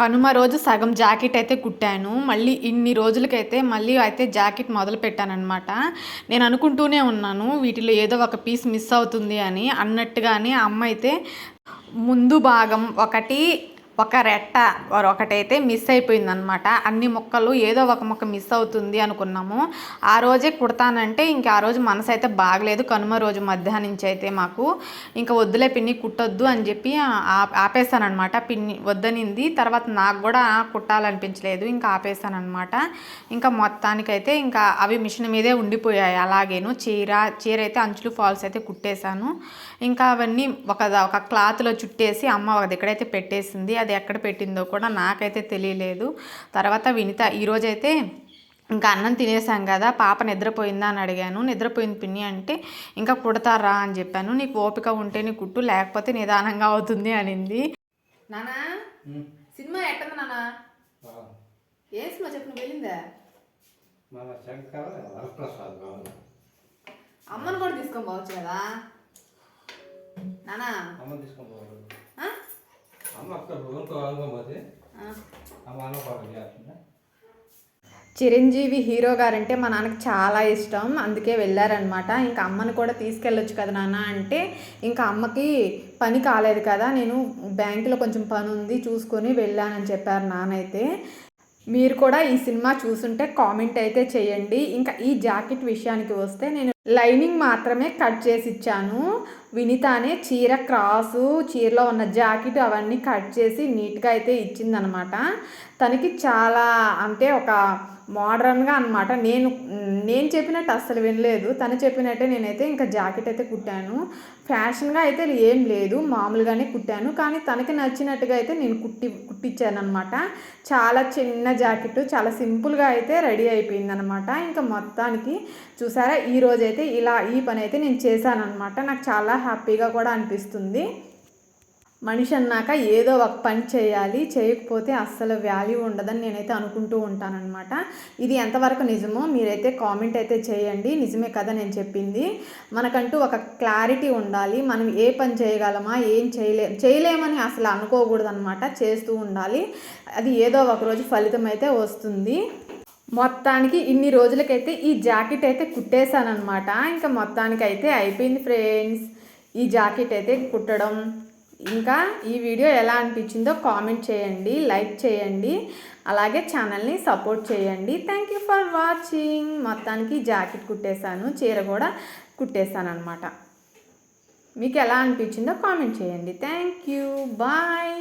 కనుమ రోజు సగం జాకెట్ అయితే కుట్టాను. మళ్ళీ ఇన్ని రోజులకైతే మళ్ళీ అయితే జాకెట్ మొదలు పెట్టానమాట నేను అనుకుంటూనే ఉన్నాను వీటిలో ఏదో ఒక పీస్ మిస్ అవుతుంది అని. అన్నట్టుగానే అమ్మ అయితే ముందు భాగం ఒకటి ఒక రెట్ట ఒకటైతే మిస్ అయిపోయిందనమాట అన్ని మొక్కలు ఏదో ఒక మొక్క మిస్ అవుతుంది అనుకున్నాము. ఆ రోజే కుడతానంటే ఇంకా ఆ రోజు మనసు అయితే బాగలేదు. కనుమ రోజు మధ్యాహ్నం నుంచి అయితే మాకు ఇంకా వద్దులే పిన్ని కుట్టొద్దు అని చెప్పి ఆపేశానమాట పిన్ని వద్దనింది. తర్వాత నాకు కూడా కుట్టాలనిపించలేదు. ఇంకా ఆపేశానమాట ఇంకా మొత్తానికైతే ఇంకా అవి మిషన్ మీదే ఉండిపోయాయి. అలాగేను చీర చీర అయితే అంచులు ఫాల్స్ అయితే కుట్టేశాను. ఇంకా అవన్నీ ఒక ఒక క్లాత్లో చుట్టేసి అమ్మ ఒక దగ్గరైతే పెట్టేసింది. అది ఎక్కడ పెట్టిందో కూడా నాకైతే తెలియలేదు. తర్వాత వినిత ఈరోజైతే ఇంకా అన్నం తినేసాం కదా పాప నిద్రపోయిందా అని అడిగాను. నిద్రపోయింది పిన్ని అంటే ఇంకా కుడతారా అని చెప్పాను. నీకు ఓపిక ఉంటే నీ కుట్టు లేకపోతే నిదానంగా అవుతుంది అనింది. నానా? సినిమా ఎట్టంది నానా? ఏ సినిమా చెప్పు వెళ్ళిందా? అమ్మను కూడా తీసుకొని పోవచ్చు కదా? నానా? చిరంజీవి హీరో గారంటే మా నాన్నకి చాలా ఇష్టం. అందుకే వెళ్ళారనమాట ఇంకా అమ్మని కూడా తీసుకెళ్ళొచ్చు కదా నాన్న అంటే ఇంకా అమ్మకి పని కాలేదు కదా. నేను బ్యాంకులో కొంచెం పని ఉంది చూసుకొని వెళ్ళానని చెప్పారు నాన్న అయితే మీరు కూడా ఈ సినిమా చూసుంటే కామెంట్ అయితే చేయండి. ఇంకా ఈ జాకెట్ విషయానికి వస్తే నేను లైనింగ్ మాత్రమే కట్ చేసి ఇచ్చాను. వినితానే చీర క్రాసు చీరలో ఉన్న జాకెట్ అవన్నీ కట్ చేసి నీట్గా అయితే ఇచ్చిందనమాట. తనకి చాలా అంటే ఒక మోడర్న్గా అనమాట నేను నేను చెప్పినట్టు అస్సలు వినలేదు. తను చెప్పినట్టే నేనైతే ఇంకా జాకెట్ అయితే కుట్టాను. ఫ్యాషన్గా అయితే ఏం లేదు. మామూలుగానే కుట్టాను. కానీ తనకి నచ్చినట్టుగా అయితే నేను కుట్టి కుట్టించాను అనమాట చాలా చిన్న జాకెట్ చాలా సింపుల్గా అయితే రెడీ అయిపోయింది అనమాట ఇంకా మొత్తానికి చూసారా? ఈరోజైతే ఇలా ఈ పని అయితే నేను చేశానమాట నాకు చాలా హ్యాపీగా కూడా అనిపిస్తుంది. మనిషి అన్నాక ఏదో ఒక పని చేయాలి చేయకపోతే అస్సలు వాల్యూ ఉండదని నేనైతే అనుకుంటూ ఉంటానన్నమాట. ఇది ఎంతవరకు నిజమో మీరైతే కామెంట్ అయితే చేయండి. నిజమే కదా నేను చెప్పింది. మనకంటూ ఒక క్లారిటీ ఉండాలి. మనం ఏ పని చేయగలమా ఏం చేయలే చేయలేమని అసలు అనుకోకూడదు అనమాట చేస్తూ ఉండాలి. అది ఏదో ఒక రోజు ఫలితం అయితే వస్తుంది. మొత్తానికి ఇన్ని రోజులకైతే ఈ జాకెట్ అయితే కుట్టేశానమాట ఇంకా మొత్తానికి అయితే అయిపోయింది ఫ్రెండ్స్. ఈ జాకెట్ అయితే కుట్టడం. ఇంకా ఈ వీడియో ఎలా అనిపించిందో కామెంట్ చేయండి లైక్ చేయండి అలాగే ఛానల్ని సపోర్ట్ చేయండి. థ్యాంక్ యూ ఫర్ వాచింగ్ మొత్తానికి జాకెట్ కుట్టేశాను చీర కూడా కుట్టేశాను అనమాట మీకు ఎలా అనిపించిందో కామెంట్ చేయండి. Thank you bye